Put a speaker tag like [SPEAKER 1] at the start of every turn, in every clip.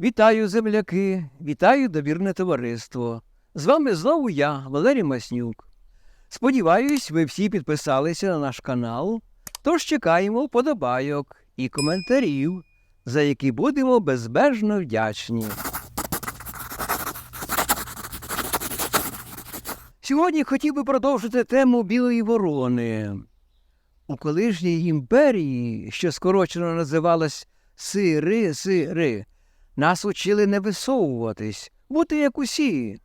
[SPEAKER 1] Вітаю, земляки, вітаю довірне товариство. З вами знову я, Валерій Маснюк. Сподіваюсь, ви всі підписалися на наш канал, тож чекаємо вподобайок і коментарів, за які будемо безбежно вдячні. Сьогодні хотів би продовжити тему Білої ворони. У колишній імперії, що скорочено називалась Сири, Сири, нас учили не висовуватись, бути як усі.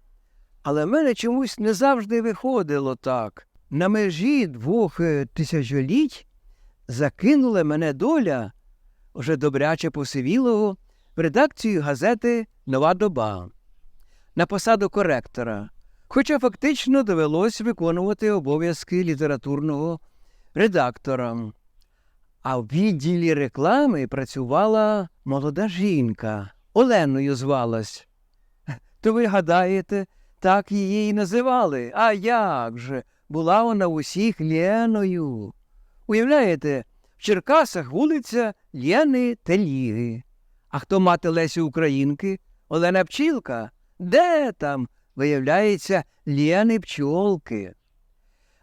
[SPEAKER 1] Але в мене чомусь не завжди виходило так. На межі двох е, тисячоліть закинула мене доля, уже добряче посивілого, в редакцію газети Нова доба на посаду коректора, хоча фактично довелось виконувати обов'язки літературного редактора. А в відділі реклами працювала молода жінка, Оленою звалась. То ви гадаєте, так її й називали. А як же? Була вона усіх Леною. Уявляєте, в Черкасах вулиця Лєни Теліги. А хто мати Лесі Українки? Олена Пчілка? Де там? Виявляється, Лєни Пчолки.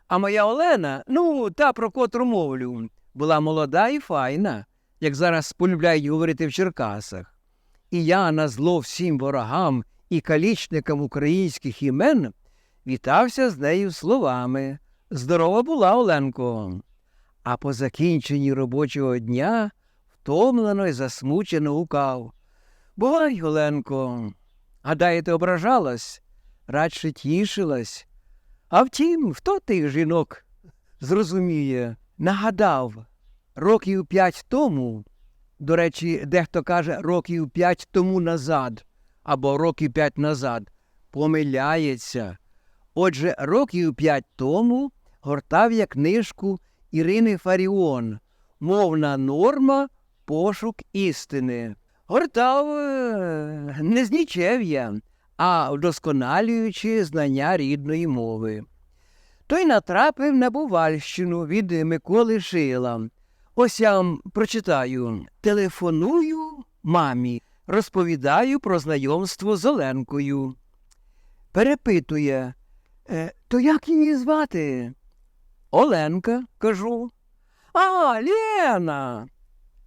[SPEAKER 1] А моя Олена, ну, та про котру мовлю, була молода і файна, як зараз полюбляють говорити в Черкасах. І я на зло всім ворогам і калічникам українських імен вітався з нею словами Здорова була, Оленко. А по закінченні робочого дня втомлено й засмучено гукав. Бувай, Оленко. Гадаєте, ображалась, радше тішилась. А втім, хто тих жінок зрозуміє, нагадав, років п'ять тому, до речі, дехто каже років п'ять тому назад або років п'ять назад, помиляється. Отже, років п'ять тому гортав я книжку Ірини Фаріон Мовна норма, пошук істини. Гортав е, не з нічев'я, а вдосконалюючи знання рідної мови. Той натрапив на Бувальщину від Миколи Шила. Ось я вам прочитаю. Телефоную мамі, розповідаю про знайомство з Оленкою. Перепитує, «Е, то як її звати? Оленка, кажу. А, Лена.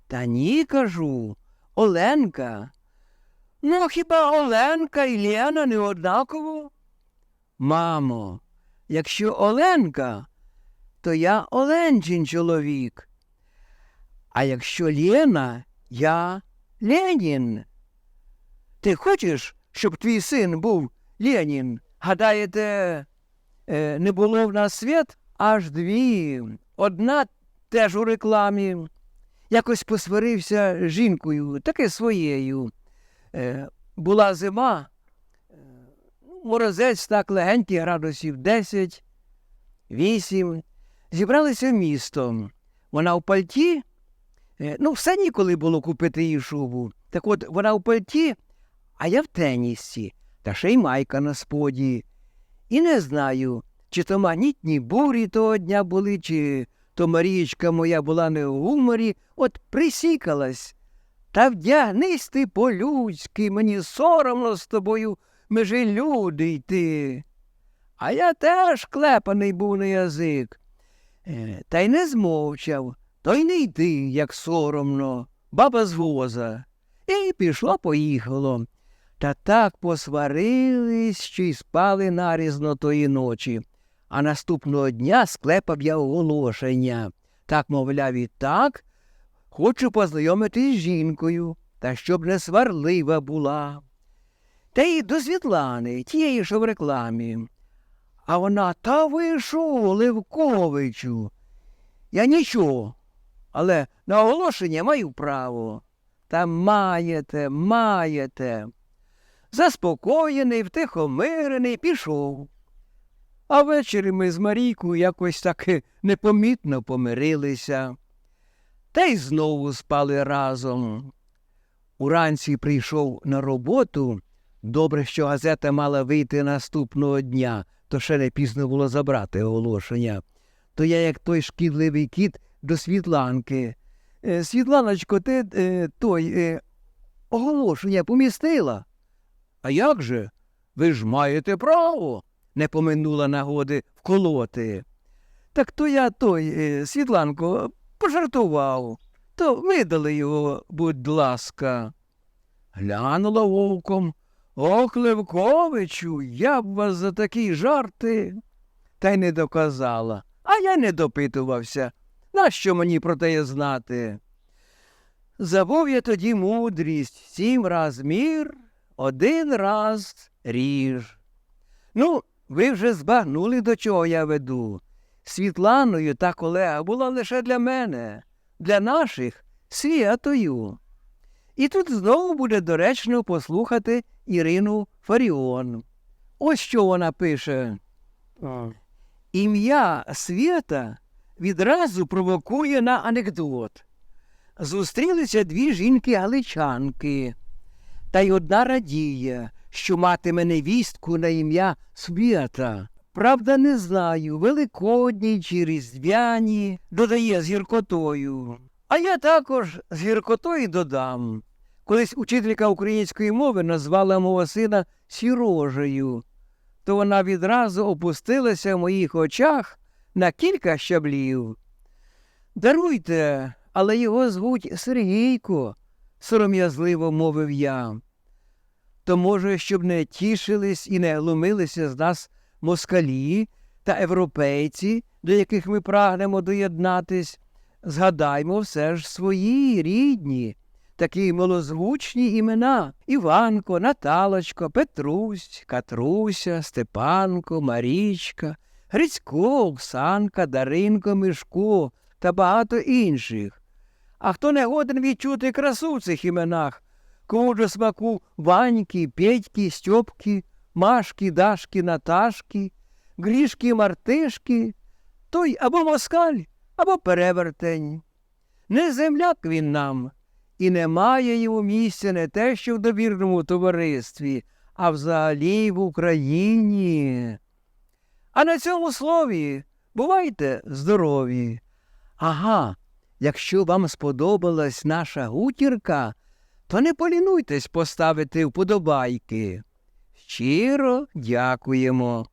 [SPEAKER 1] Та ні, кажу. Оленка. Ну, хіба Оленка і Лена не однаково? Мамо, якщо Оленка, то я Оленчин чоловік. А якщо Лена, я Ленін. Ти хочеш, щоб твій син був Ленін? Гадаєте, е, не було в нас свят аж дві. Одна теж у рекламі. Якось посварився жінкою, таки своєю. Е, була зима, е, ну, морозець так легенький, градусів 10, 8. Зібралися в місто. Вона в пальті. Е, ну, все ніколи було купити їй шубу. Так от вона в пальті, а я в тенісі, та ще й майка на споді. І не знаю, чи то манітні бурі того дня були, чи то Марієчка моя була не у гуморі, от присікалась. Та вдягнись ти по-людськи, мені соромно з тобою, ми ж і люди йти. А я теж клепаний був на язик. Е, Та й не змовчав, то й не йди, як соромно, баба з воза. І пішло поїхало. Та так посварились, що й спали нарізно тої ночі. А наступного дня склепав я оголошення. Так, мовляв, і так, хочу познайомитись з жінкою, та щоб не сварлива була. Та й до Світлани, тієї, що в рекламі. А вона та ви що, Левковичу? Я нічого, але на оголошення маю право. Та маєте, маєте. Заспокоєний, втихомирений, пішов. А ввечері ми з Марійкою якось таки непомітно помирилися. Та й знову спали разом. Уранці прийшов на роботу. Добре, що газета мала вийти наступного дня, то ще не пізно було забрати оголошення. То я, як той шкідливий кіт, до Світланки. «Е, Світланочко, ти е, той. Е, оголошення помістила. А як же? Ви ж маєте право, не поминула нагоди вколоти. Так то я той, Світланко, пожартував. То видали його, будь ласка. Глянула вовком. Ох, Левковичу, я б вас за такі жарти. Та й не доказала. А я не допитувався. Нащо мені про те знати? Забув я тоді мудрість сім раз мір, один раз ріж. Ну, ви вже збагнули, до чого я веду. Світланою та колега була лише для мене, для наших святою. І тут знову буде доречно послухати Ірину Фаріон. Ось що вона пише. Ім'я Свята відразу провокує на анекдот. Зустрілися дві жінки-галичанки, та й одна радіє, що матиме невістку на ім'я Свята. Правда, не знаю, великодній чи різдвяні, додає з гіркотою. А я також з гіркотою додам. Колись учителька української мови назвала мого сина сірожею, то вона відразу опустилася в моїх очах на кілька щаблів. Даруйте, але його звуть Сергійко, сором'язливо мовив я. То, може, щоб не тішились і не глумилися з нас москалі та європейці, до яких ми прагнемо доєднатись, згадаймо все ж свої рідні, такі милозвучні імена Іванко, Наталочко, Петрусь, Катруся, Степанко, Марічка, Грицько, Оксанка, Даринко, Мишко та багато інших. А хто не годен відчути красу в цих іменах, кому до смаку Ваньки, Петьки, Стьопки, Машки, Дашки, Наташки, Грішки, Мартишки, той або москаль, або перевертень. Не земляк він нам, і немає йому місця не те, що в довірному товаристві, а взагалі в Україні. А на цьому слові бувайте здорові. Ага, якщо вам сподобалась наша гутірка, то не полінуйтесь поставити вподобайки. Щиро дякуємо.